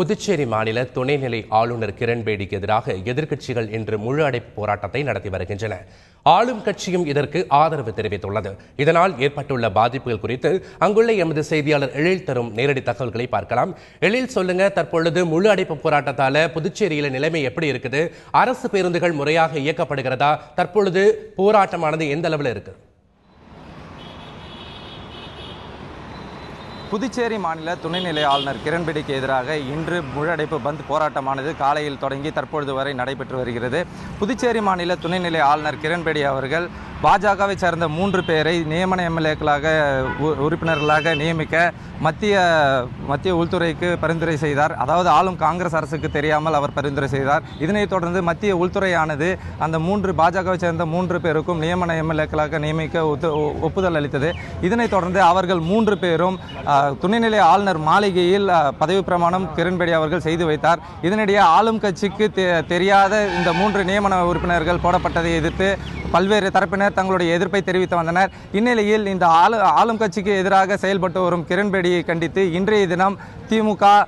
புதுச்சேரி மாநில துணைநிலை ஆளுநர் கிரண்பேடிக்கு எதிராக எதிர்க்கட்சிகள் இன்று முழு அடைப்பு போராட்டத்தை நடத்தி வருகின்றன. ஆளும் கட்சியும் இதற்கு ஆதரவு தெரிவித்துள்ளது. இதனால் ஏற்பட்டுள்ள பாதிப்புகள் குறித்து அங்குள்ள எமது செய்தியாளர் எழில் தரும் நேரடி தகவல்களை பார்க்கலாம். எழில் சொல்லுங்க தற்பொழுது முழு அடைப்பு போராட்டத்தால புதுச்சேரியில நிலைமை எப்படி இருக்குது? அரசு பேருந்துகள் முறையாக இயக்கப்படுகிறதா? தற்பொழுது போராட்டமானது எந்த அளவில் இருக்குது புதுச்சேரி மாநில துணைநிலை ஆளுநர் கிரண்பேடிக்கு எதிராக இன்று முழடைப்பு பந்த் போராட்டமானது காலையில் தொடங்கி தற்பொழுது வரை நடைபெற்று வருகிறது. புதுச்சேரி மாநில துணைநிலை ஆளுநர் கிரண்பேடி அவர்கள் பாஜகவை சேர்ந்த மூன்று பேரை நியமன எம்எல்ஏக்களாக உறுப்பினர்களாக நியமிக்க மத்திய மத்திய உள்துறைக்கு பரிந்துரை செய்தார். அதாவது ஆளும் காங்கிரஸ் அரசுக்கு தெரியாமல் அவர் பரிந்துரை செய்தார். இதனைத் தொடர்ந்து மத்திய உள்துறையானது அந்த மூன்று பாஜகவை சேர்ந்த மூன்று பேருக்கும் நியமன எம்எல்ஏக்களாக நியமிக்க ஒத்து- ஒப்புதல் அளித்தது. இதனைத் தொடர்ந்து அவர்கள் மூன்று பேரும் துணைநிலை ஆளுநர் மாளிகையில் பதவி பிரமாணம் கிரண்பேடி அவர்கள் செய்து வைத்தார். இதனிடையே ஆளும் கட்சிக்கு தெ- தெரியாத இந்த மூன்று நியமன உறுப்பினர்கள் போடப்பட்டதை எதிர்த்து பல்வேறு தரப்பினர் தங்களுடைய எதிர்ப்பை தெரிவித்து வந்தனர். இந்நிலையில் இந்த ஆளு ஆளும் கட்சிக்கு எதிராக செயல்பட்டு வரும் கிரண்பேடியை கண்டித்து இன்றைய தினம் திமுக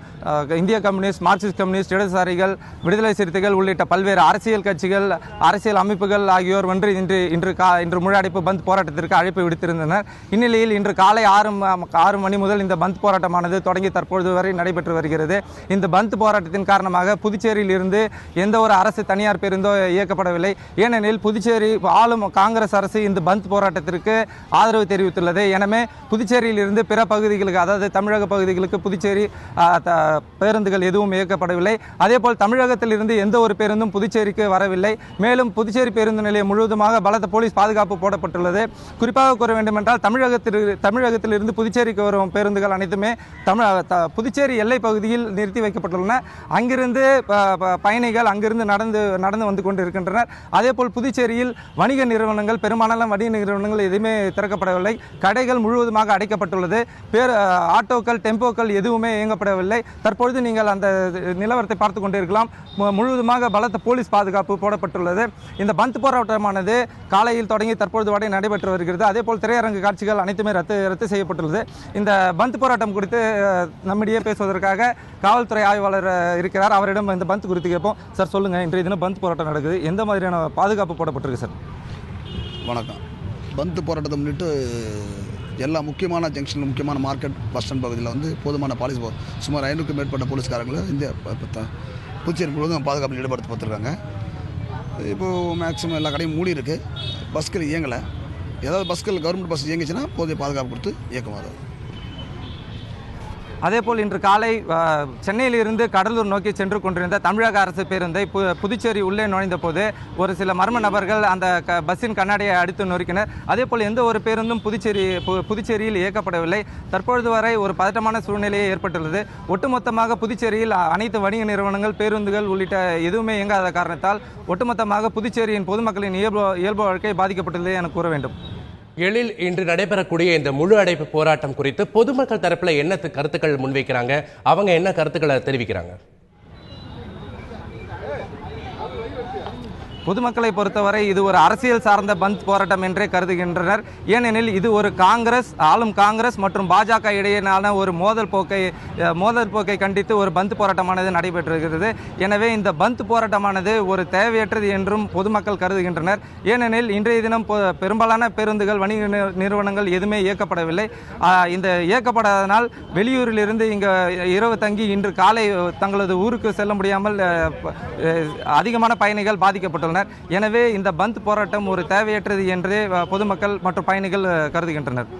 இந்திய கம்யூனிஸ்ட் மார்க்சிஸ்ட் கம்யூனிஸ்ட் இடதுசாரிகள் விடுதலை சிறுத்தைகள் உள்ளிட்ட பல்வேறு அரசியல் கட்சிகள் அரசியல் அமைப்புகள் ஆகியோர் ஒன்று இன்று இன்று கா இன்று முழு பந்த் போராட்டத்திற்கு அழைப்பு விடுத்திருந்தனர். இந்நிலையில் இன்று காலை ஆறு ஆறு மணி முதல் இந்த பந்த் போராட்டமானது தொடங்கி தற்பொழுது வரை நடைபெற்று வருகிறது. இந்த பந்த் போராட்டத்தின் காரணமாக புதுச்சேரியில் இருந்து எந்த ஒரு அரசு தனியார் பேருந்தோ இயக்கப்படவில்லை. ஏனெனில் புதுச்சேரி ஆளும் காங்கிரஸ் அரசு இந்த பந்த் போராட்டத்திற்கு ஆதரவு தெரிவித்துள்ளது. எனவே புதுச்சேரியில் இருந்து பிற பகுதிகளுக்கு அதாவது தமிழக பகுதிகளுக்கு புதுச்சேரி த- பேருந்துகள் எதுவும் இயக்கப்படவில்லை. அதேபோல் தமிழகத்தில் இருந்து எந்த ஒரு பேருந்தும் புதுச்சேரிக்கு வரவில்லை. மேலும் புதுச்சேரி பேருந்து நிலையம் முழுவதுமாக பலத்த போலீஸ் பாதுகாப்பு போடப்பட்டுள்ளது. குறிப்பாக கூற வேண்டுமென்றால் தமிழகத்தில் தமிழகத்தில் இருந்து புதுச்சேரிக்கு வரும் பேருந்துகள் அனைத்துமே தமிழ் த- புதுச்சேரி எல்லை பகுதியில் நிறுத்தி வைக்கப்பட்டுள்ளன. அங்கிருந்து ப- ப- பயணிகள் அங்கிருந்து நடந்து நடந்து வந்து கொண்டு இருக்கின்றனர் அதேபோல் புதுச்சேரியில் வணிக நிறுவனங்கள் பெரும்பாலான வணிக நிறுவனங்கள் எதுவுமே திறக்கப்படவில்லை. கடைகள் முழுவதுமாக அடைக்கப்பட்டுள்ளது. பேர் ஆட்டோக்கள் டெம்போக்கள் எதுவுமே இயங்கப்படவில்லை. தற்பொழுது நீங்கள் அந்த நிலவரத்தை பார்த்து கொண்டிருக்கலாம். மு- முழுவதுமாக பலத்த போலீஸ் பாதுகாப்பு போடப்பட்டுள்ளது. இந்த பந்த் போராட்டமானது காலையில் தொடங்கி தற்பொழுது வரை நடைபெற்று வருகிறது. அதே போல் திரையரங்கு காட்சிகள் அனைத்துமே ரத்து ரத்து செய்யப்பட்டுள்ளது. இந்த பந்த் போராட்டம் குறித்து நம்மிடையே பேசுவதற்காக காவல்துறை ஆய்வாளர் இருக்கிறார். அவரிடம் இந்த பந்த் குறித்து கேட்போம். சார் சொல்லுங்க. இன்றைய தினம் பந்த் போராட்டம் நடக்குது. எந்த மாதிரியான பாதுகாப்பு போடப்பட்டிருக்கு சார்? வணக்கம். பந்து போராட்டத்தை முன்னிட்டு எல்லா முக்கியமான ஜங்ஷன் முக்கியமான மார்க்கெட் பஸ் ஸ்டாண்ட் பகுதியில் வந்து போதுமான பாலிஸ் சுமார் ஐநூறுக்கும் மேற்பட்ட போலீஸ்காரங்களை இந்த புதுச்சேரி முழுவதும் பாதுகாப்பில் ஈடுபடுத்தப்பட்டிருக்காங்க இப்போது மேக்ஸிமம் எல்லா கடையும் மூடி இருக்குது பஸ்கள் இயங்கலை. ஏதாவது பஸ்கள் கவர்மெண்ட் பஸ் இயங்கிச்சுன்னா போதிய பாதுகாப்பு கொடுத்து இயக்கமாக அதேபோல் இன்று காலை சென்னையிலிருந்து கடலூர் நோக்கி சென்று கொண்டிருந்த தமிழக அரசு பேருந்தை பு- புதுச்சேரி உள்ளே நுழைந்த போது ஒரு சில மர்ம நபர்கள் அந்த க பஸ்ஸின் கண்ணாடியை அடித்து நொறுக்கினர். அதேபோல் எந்த ஒரு பேருந்தும் புதுச்சேரி பு- புதுச்சேரியில் இயக்கப்படவில்லை. தற்பொழுது வரை ஒரு பதட்டமான சூழ்நிலையே ஏற்பட்டுள்ளது. ஒட்டுமொத்தமாக புதுச்சேரியில் அனைத்து வணிக நிறுவனங்கள் பேருந்துகள் உள்ளிட்ட எதுவுமே இயங்காத காரணத்தால் ஒட்டுமொத்தமாக புதுச்சேரியின் பொதுமக்களின் இயல்பு இயல்பு வாழ்க்கை பாதிக்கப்பட்டுள்ளது என கூற வேண்டும். எழில் இன்று நடைபெறக்கூடிய இந்த முழு அடைப்பு போராட்டம் குறித்து பொதுமக்கள் தரப்பில் என்ன கருத்துக்கள் முன்வைக்கிறாங்க? அவங்க என்ன கருத்துக்களை தெரிவிக்கிறாங்க? பொதுமக்களை பொறுத்தவரை இது ஒரு அரசியல் சார்ந்த பந்த் போராட்டம் என்றே கருதுகின்றனர். ஏனெனில் இது ஒரு காங்கிரஸ் ஆளும் காங்கிரஸ் மற்றும் பாஜக இடையேயான ஒரு மோதல் போக்கை மோதல் போக்கை கண்டித்து ஒரு பந்த் போராட்டமானது நடைபெற்றிருக்கிறது. எனவே இந்த பந்த் போராட்டமானது ஒரு தேவையற்றது என்றும் பொதுமக்கள் கருதுகின்றனர். ஏனெனில் இன்றைய தினம் பெரும்பாலான பேருந்துகள் வணிக நிறுவனங்கள் எதுவுமே இயக்கப்படவில்லை. இந்த இயக்கப்படாதனால் வெளியூரிலிருந்து இங்கே இரவு தங்கி இன்று காலை தங்களது ஊருக்கு செல்ல முடியாமல் அதிகமான பயணிகள் பாதிக்கப்பட்டுள்ளனர். எனவே இந்த பந்த் போராட்டம் ஒரு தேவையற்றது என்றே பொதுமக்கள் மற்றும் பயணிகள் கருதுகின்றனர்.